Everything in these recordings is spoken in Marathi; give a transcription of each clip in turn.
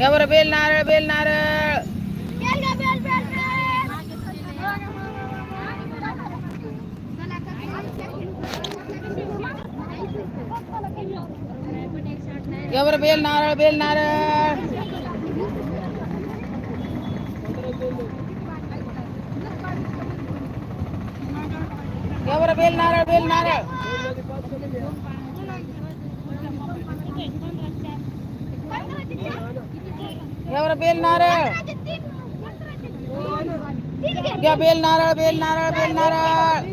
घ्या बरं बेल नारळ बेल नारळ घ्या बरं बेल नारळ बेल नारळ. घ्या बेल नारळ बेल नारळ बेल नारळ.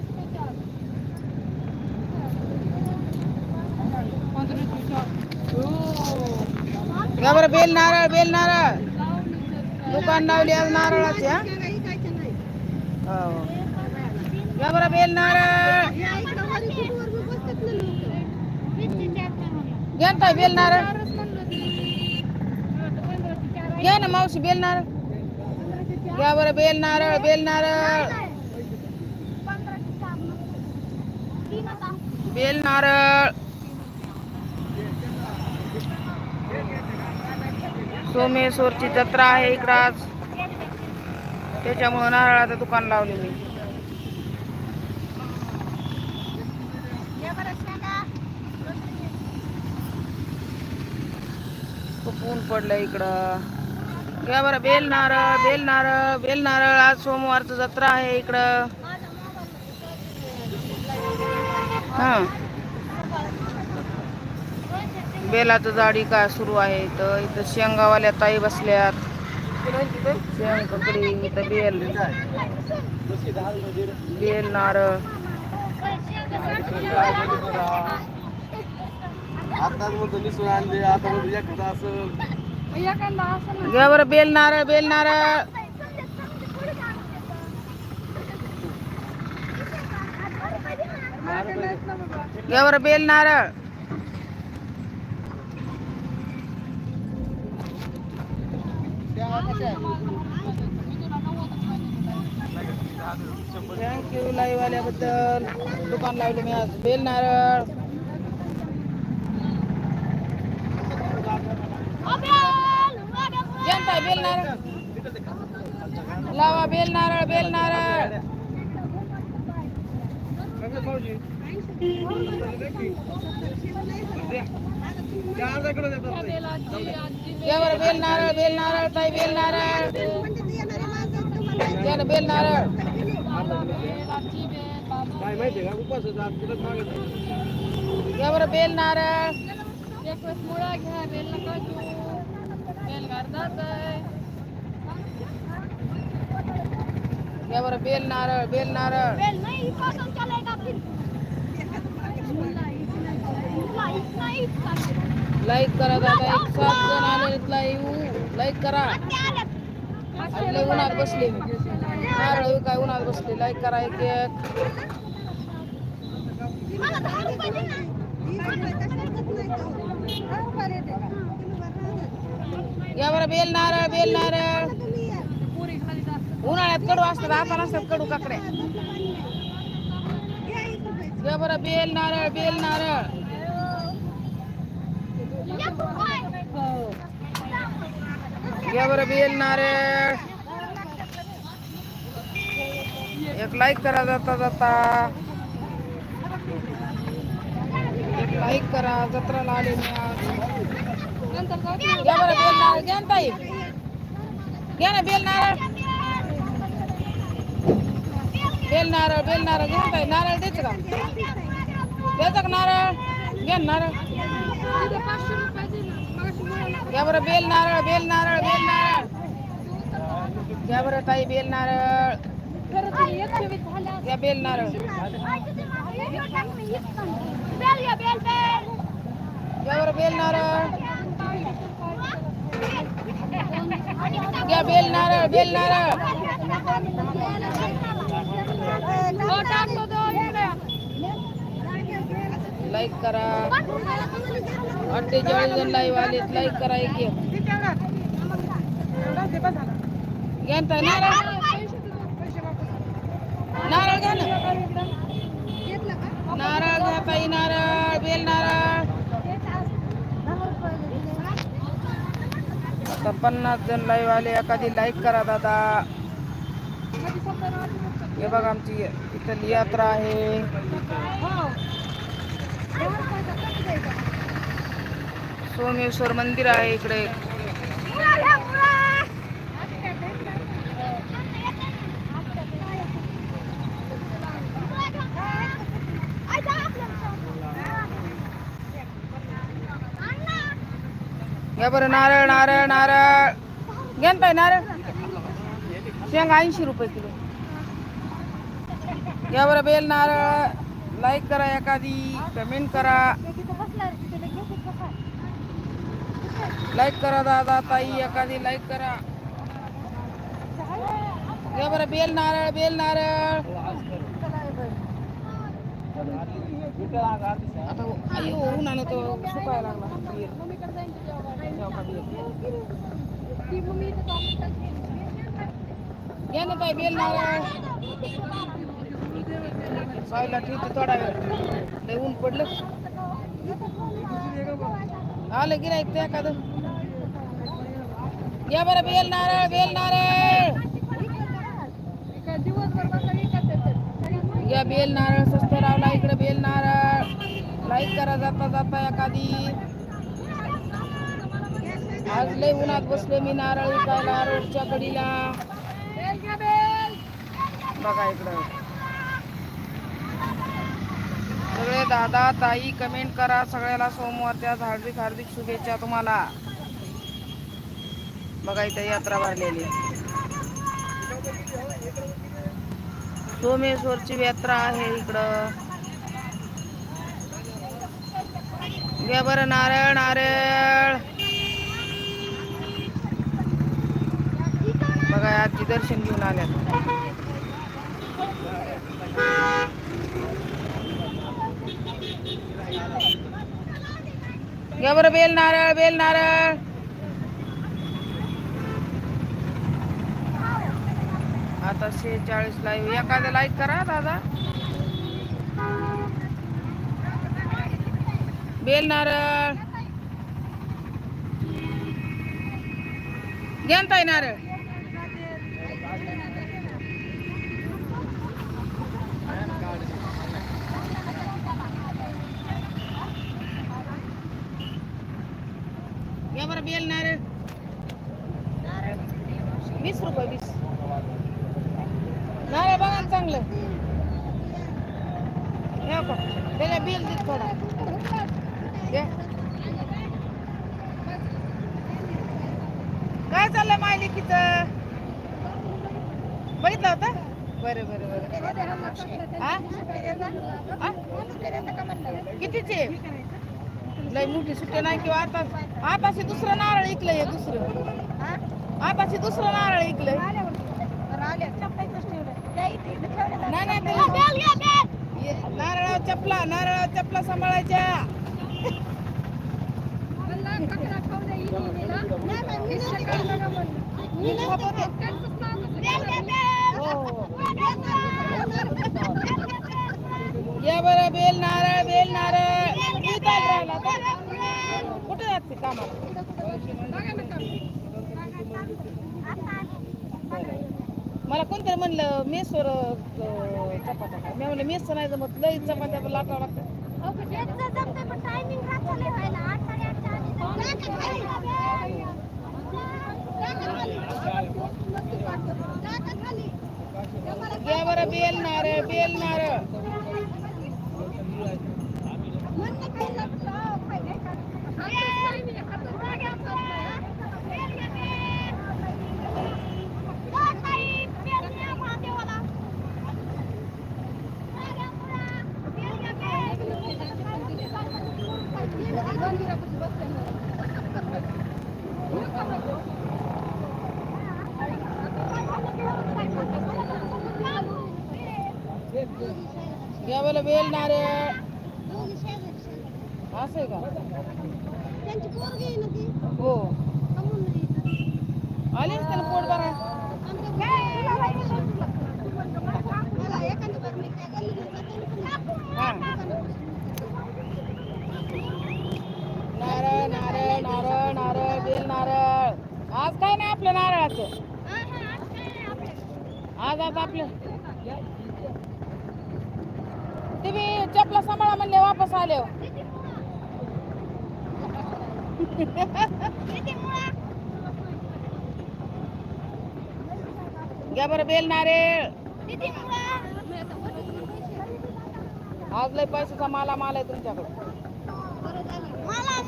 घ्या बरं बेल नारळ बेल नारळ. दुकान लावली आज नारळाची हा. घ्या बरं बेल नारळ. घ्या बेल नारळ. घ्या ना मावशी बेल नारळ. घ्या बरं बेल नारळ बेल नारळ. बेल नारळ. सोमेश्वरची जत्रा आहे इकडं आज त्याच्यामुळं नारळाचं दुकान लावले मी. खूप ऊन पडलं इकडं. काय बरं बेल नारळ बेल नारळ बेल नारळ. आज सोमवारचं जत्रा आहे इकडं. हा. बेलाचं जाडी का सुरू आहे तर इथं शेंगावाल्या ताई बसल्यात. शेंग ककडी इथं बेल. बेल नारळ. आता म्हणतो आणले. आता म्हणतो असं घ्या बरं बेल नारळ बेल नारळ। घ्या बरं बेल नारळ। थँक्यू लाईव्ह आल्याबद्दल दुकान लावले मी आज. बेल नारळ. जनता बेल नारळ लावा बेल नारळ बेल नारळ घ्या बरं बेल नारळ बेल नारळ ताई बेल नारळ घ्या ना बेल नारळ काय माहितीये का उपास आज तुला मागे घ्या बरं बेल घ्या बरं बेल नारळ बेल नारळ. लाईक करा दादा एक सात जण आले लाईव्ह लाईक करा। आज लय उन्हात बसले। नारळ काय उन्हात बसले। लाईक करा एक एक। या बरं बेल नारळ बेल नारळ. उन्हाळ्यात कडू असतात आता नसतात कडू काकड्या या बरं बेल नारळ बेल नारळ. या बरं बेल नारळ. एक लाईक करा जाता जाता. एक लाईक करा जत्राला आले मी आज घ्या बरं बेल नारळ घ्या ना ताई. घ्या ना बेल नारळ. बेल नारळ बेल नारळ घ्या ना ताई. नारळ द्यायचं का? द्यायचं का नारळ? घ्या ना नारळ. घ्या बरं बेल नारळ बेल नारळ बेल नारळ. घ्या बरं ताई बेल नारळ. या बेल नारळ. बेल नारळ. घ्या बेल नारळ बेल नारळ लाईक करा। अठ्ठेचाळीस जण लाईव्ह आलेत लाईक करा एक घ्या नारळ नारळ घ्या ना. नारळ घ्या ताई नारळ. आता पन्नास जण लाईव्ह आले एखादी लाईक करा दादा. हे बघा आमची इथली यात्रा आहे. सोमेश्वर मंदिर आहे इकडे. या बरं नारळ नारळ नारळ. घ्या ना नारळ. शेंग ऐंशी रुपये किलो. या बरं बेल नारळ. लाईक करा एखादी कमेंट करा. लाईक करा दादा ताई एखादी लाईक करा. या बरं बेल नारळ बेल नारळ. आता आई उन्हानं आणतो सुकायला लागला. घ्या ना ताई बेल नारळ साईला थोडा वेळ ऊन पडलं आलं गिरायक ते एखादं या बरं बेल नारळ बेल नारळ या बेल नारळ स्वस्त लावला. इकडे बेल नारळ. लाईक करा जाता जाता एखादी. आज लय उन्हात बसले मी नारळ विकायला रोडच्या कडीला. बघा इकडं. सगळे दादा ताई कमेंट करा सगळ्याला सोमवारच्या हार्दिक हार्दिक शुभेच्छा तुम्हाला. बघा इथं यात्रा भरलेली. सोमेश्वरची यात्रा आहे इकडं. घ्या बरं नारळ नारळ. बघा आजी दर्शन घेऊन आल्यात. घ्या बरं बेल नारळ बेल नारळ. आता शेहेचाळीस लाईव्ह एखादं लाईक करा दादा. बेल नारळ. घ्या ताई नारळ घ्या बरं बेल नारळ. वीस रुपये वीस. नारळ बघा चांगलं. त्याला बिल दे थोडा. काय चाललंय मायलिकीचं बघितलं होतं? बरं बरं बरं. कितीचे? लय मोठी सुट्टी नाही किंवा आता आताशी दुसरं नारळ ऐकलंय दुसरं. आताशी दुसरं नारळ ऐकलंय नाही नाही त्याला- नारळावर चपला नारळावर चपला सांभाळायच्या. या बरं बेल नारळ बेल नारळ. किती राहिला आता? कुठे जाते कामाला मला कोणतरी म्हणलं मेसवर चपात्या मी म्हणलं मेस नाही जमत लई चपात्या लाटावं लागतं. या बरं बेल नारळ बेल नारळ या बरं बेल नारळ असं आहे का? हो. नाही आलीच त्याला पोट बार नारळ नारळ नारळ नारळ बेल नारळ. नारळाचं. आज काय आहे आपल्याला? आज आता आपलं तुम्ही चपला सांभाळा म्हणले वापस आले हो. घ्या बरं बेल नारळ. आज लय पैशाचा माला माल आहे तुमच्याकडे. मला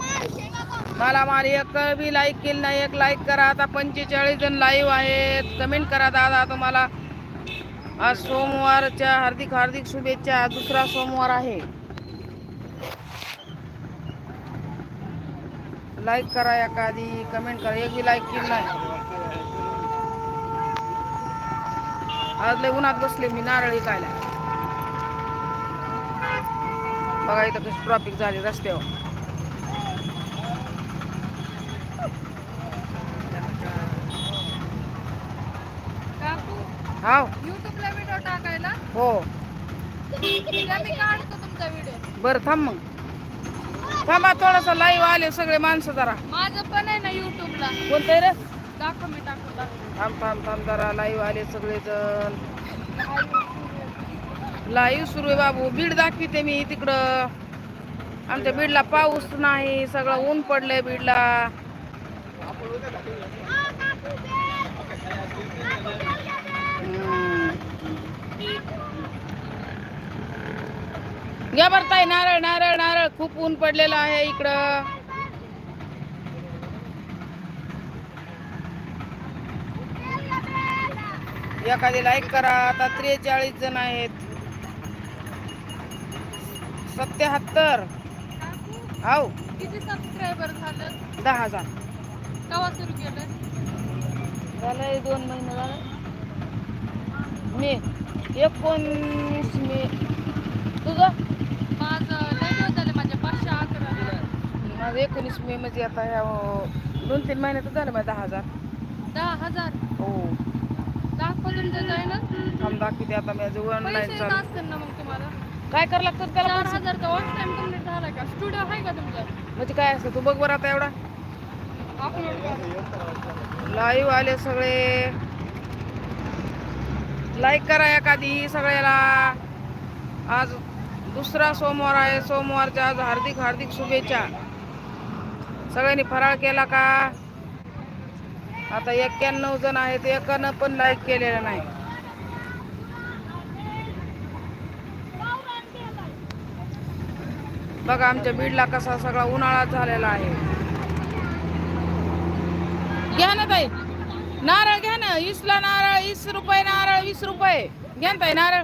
मला माल एक बी लाईक केली नाही एक लाईक करा. आता पंचेचाळीस जण लाईव्ह आहेत. कमेंट करा दादा तुम्हाला. आज सोमवारच्या हार्दिक हार्दिक शुभेच्छा. दुसरा सोमवार आहे. लाईक करा एखादी कमेंट करा. एक बी लाईक केली नाही. आज लय उन्हात बसले मी नारळी खायला बघा इथं कशी ट्रॉफिक झाली रस्त्यावर. हाव. हो. बरं थांब मग. थांबा थोडस लाईव्ह आले सगळे माणसं जरा. माझं पण आहे ना युट्यूबला आहे रे? दाखव मी दाखव. थांब थांब थांब जरा लाईव्ह आले सगळेजण. लाईव्ह सुरू आहे बाबू. बीड दाखविते मी तिकडं आमच्या बीडला पाऊस नाही सगळं ऊन पडलंय बीडला हा, काकू बेल. काकू बेल घ्या बेल. हम्म. घ्या बरं ताई नारळ नारळ नारळ. खूप ऊन पडलेलं आहे इकडं. एखादी लाईक करा. आता त्रेचाळीस जण आहेत. सत्याहत्तर. हाव. किती सबस्क्रायबर झालं दहा हजार. केव्हा सुरू केलं झालंय दोन महिने झाले. मे एकोणीस मे. तुझं माझं लय दिवस झाले माझे पाचशे अकरा माझं एकोणीस मे म्हणजे आता ह्या दोन तीन महिन्यात झालं माझं दहा हजार. दहा हजार? हो. दाखव तुमचं जाईना. थांब दाखवते आता माझं ऑनलाईन पैसे येत चालू. असतील ना मग तुम्हाला? काय करावं लागतं त्याला चार पैसे? हजारचा ऑन टाइम कंप्लीट झाला का? स्टुडिओ आहे का तुमचा? म्हणजे काय असतं तू बघ बरं आता एवढा. अपलोड करा. लाईव्ह आले सगळे. लाईक करा एखादी सगळ्याला. आज दुसरा सोमवार आहे सोमवारच्या आज हार्दिक हार्दिक शुभेच्छा. सगळ्यांनी फराळ केला का? आता एक्क्याण्णव जण आहेत एकानं पण लाईक केलेलं नाही. बघा आमच्या बीडला कसा सगळा उन्हाळा झालेला आहे. घ्या ना ताई. नारळ घ्या ना. इसला नारळ वीस रुपये नारळ वीस रुपये. घ्या ना ताई नारळ.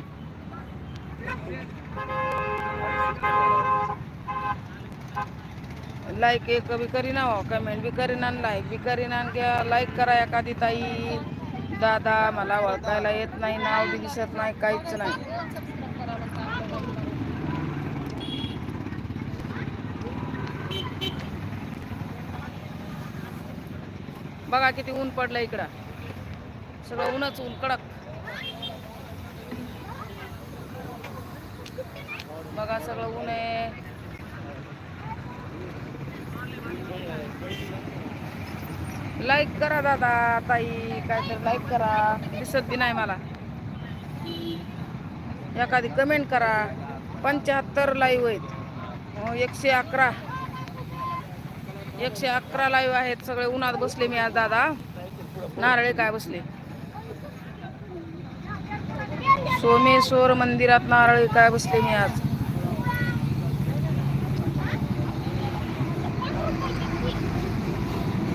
लाईक एक बी करीना हो कमेंट बी करीना लाईक बी करीना घ्या लाईक करा एखादी ताई. दादा मला ओळखायला येत नाही नाव बी दिसत नाही काहीच नाही. बघा किती ऊन पडलं इकडं. सगळं ऊनच ऊन कडक. बघा सगळं ऊन आहे. लाईक करा दादा ताई. काय तर लाईक करा. दिसत बी नाही मला. एखादी कमेंट करा. पंच्याहत्तर लाईव्ह आहेत. हो, एकशे अकरा. एकशे अकरा लाईव्ह आहेत. सगळे उन्हात बसले मी आज दादा. नारळे काय बसले? सोमेश्वर मंदिरात नारळी काय बसले मी आज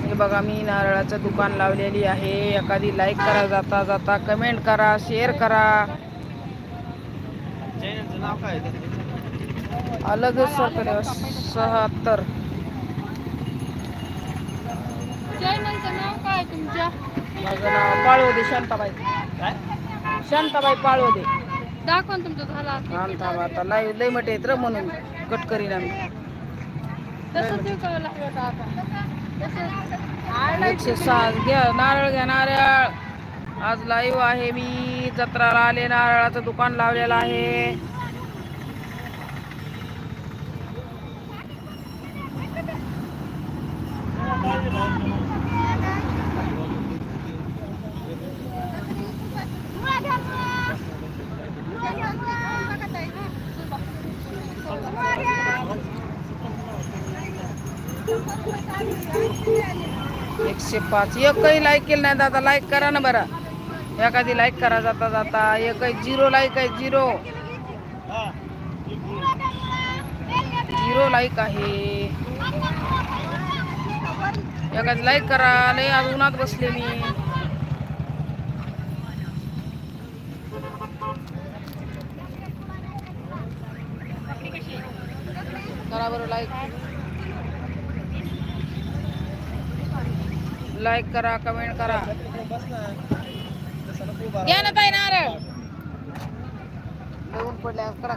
हे बघा मी नारळाचं दुकान लावलेली आहे. एखादी लाईक करा जाता जाता कमेंट करा शेअर करा. अलग तुमच्या? माझं नाव पाळवदे शांताबाई. काय? शांताबाई पाळवदे. दाखवा ना तुमचं झाला. थांब आता लाईव्ह लय मटे येत म्हणून. कट करीन आम्ही. तसंच एकशे सात. घ्या नारळ घ्या नारळ. आज लाईव आहे मी. जत्राला आले नारळाचं दुकान लावलेलं आहे. एकशे पाच. एकही लाईक केलं नाही दादा. लाईक करा ना बरं. एखादी लाईक करा जाता जाता. एकही झिरो लाईक आहे झिरो झिरो लाईक आहे. एखादी लाईक करा. लय आज उन्हात बसले मी करा बरं लाईक लाईक करा कमेंट करा. घ्या ना ताई नारळ. येऊन पडल्या करा.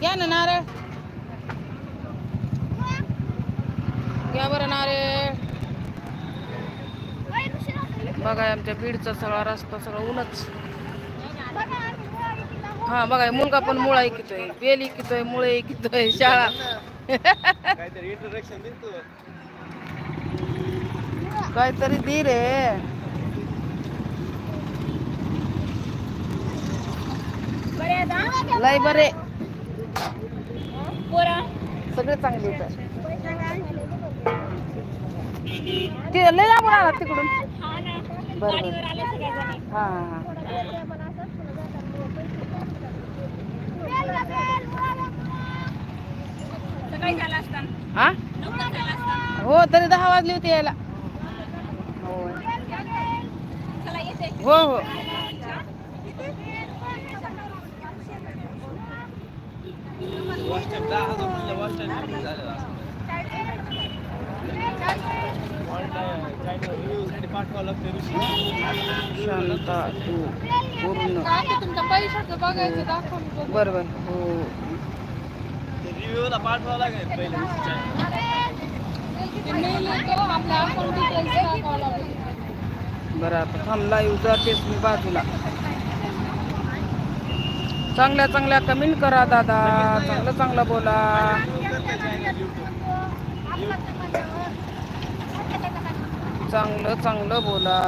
घ्या ना नारळ. घ्या बरं नारळ. बघा आमच्या बीडचा सगळा रस्ता सगळा ऊनच. हा बघा मुलगा पण मुळा ऐकतोय बेल ऐकतोय मुळे ऐकतोय शाळा. काहीतरी दे रे लय बरे. सगळे चांगले आहेत. ते लय लांबून आला तिकडून. बरं बरं. हा हा? हा तरी दहा वाजले होते यायला. हो हो. शांता तू पूर्ण. आता तुमच्या पैशाचं बघायचं दाखवून बरं बरं हो रिव्ह्यूला पाठवावं लागेल पहिले. बरं आता थांबला युजर जातेच मी बाजूला. चांगल्या चांगल्या कमेंट करा दादा. चांगलं चांगलं बोला. चांगलं चांगलं बोला.